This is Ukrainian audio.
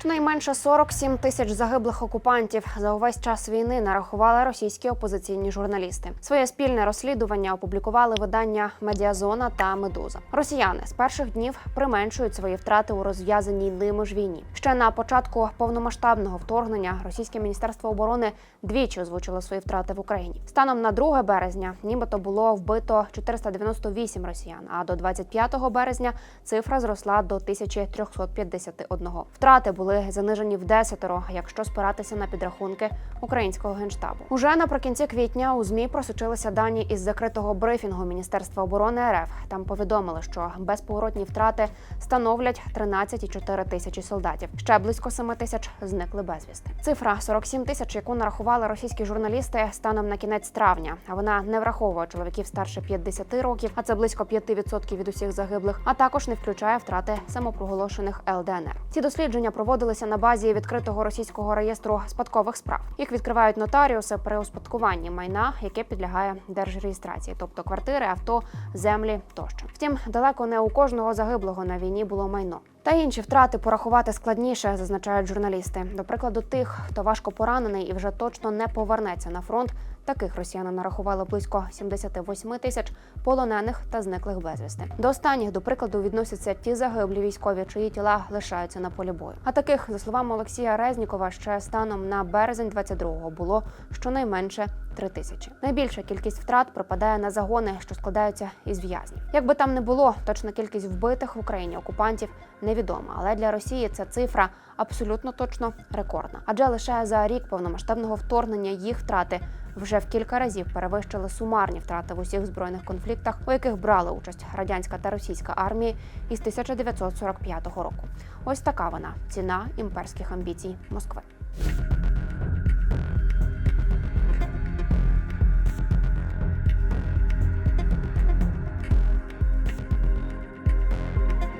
Щонайменше 47 тисяч загиблих окупантів за увесь час війни нарахували російські опозиційні журналісти. Своє спільне розслідування опублікували видання Медіазона та Медуза. Росіяни з перших днів применшують свої втрати у розв'язаній ними ж війні. Ще на початку повномасштабного вторгнення російське міністерство оборони двічі озвучило свої втрати в Україні. Станом на 2 березня, нібито було вбито 498 росіян. А до 25 березня цифра зросла до 1351. Втрати були занижені в десятеро, якщо спиратися на підрахунки українського генштабу. Уже наприкінці квітня у змі просочилися дані із закритого брифінгу Міністерства оборони РФ. Там повідомили, що безповоротні втрати становлять 13,4 тисячі солдатів. Ще близько 7 тисяч зникли безвісти. Цифра 47 тисяч, яку нарахували російські журналісти станом на кінець травня. А вона не враховує чоловіків старше 50 років, а це близько 5% від усіх загиблих, а також не включає втрати самопроголошених ЛДНР. Ці дослідження проводилися на базі відкритого російського реєстру спадкових справ. Їх відкривають нотаріуси при успадкуванні майна, яке підлягає держреєстрації, тобто квартири, авто, землі тощо. Втім, далеко не у кожного загиблого на війні було майно. Та інші втрати порахувати складніше, зазначають журналісти. До прикладу, тих, хто важко поранений і вже точно не повернеться на фронт. Таких росіяни нарахували близько 78 тисяч полонених та зниклих безвісти. До останніх, до прикладу, відносяться ті загиблі військові, чиї тіла лишаються на полі бою. А таких, за словами Олексія Резнікова, ще станом на березень 22-го було щонайменше три тисячі. Найбільша кількість втрат припадає на загони, що складаються із в'язнів. Як би там не було, точна кількість вбитих в Україні окупантів невідома, але для Росії ця цифра абсолютно точно рекордна. Адже лише за рік повномасштабного вторгнення їх втрати вже в кілька разів перевищили сумарні втрати в усіх збройних конфліктах, у яких брали участь радянська та російська армії із 1945 року. Ось така вона ціна імперських амбіцій Москви.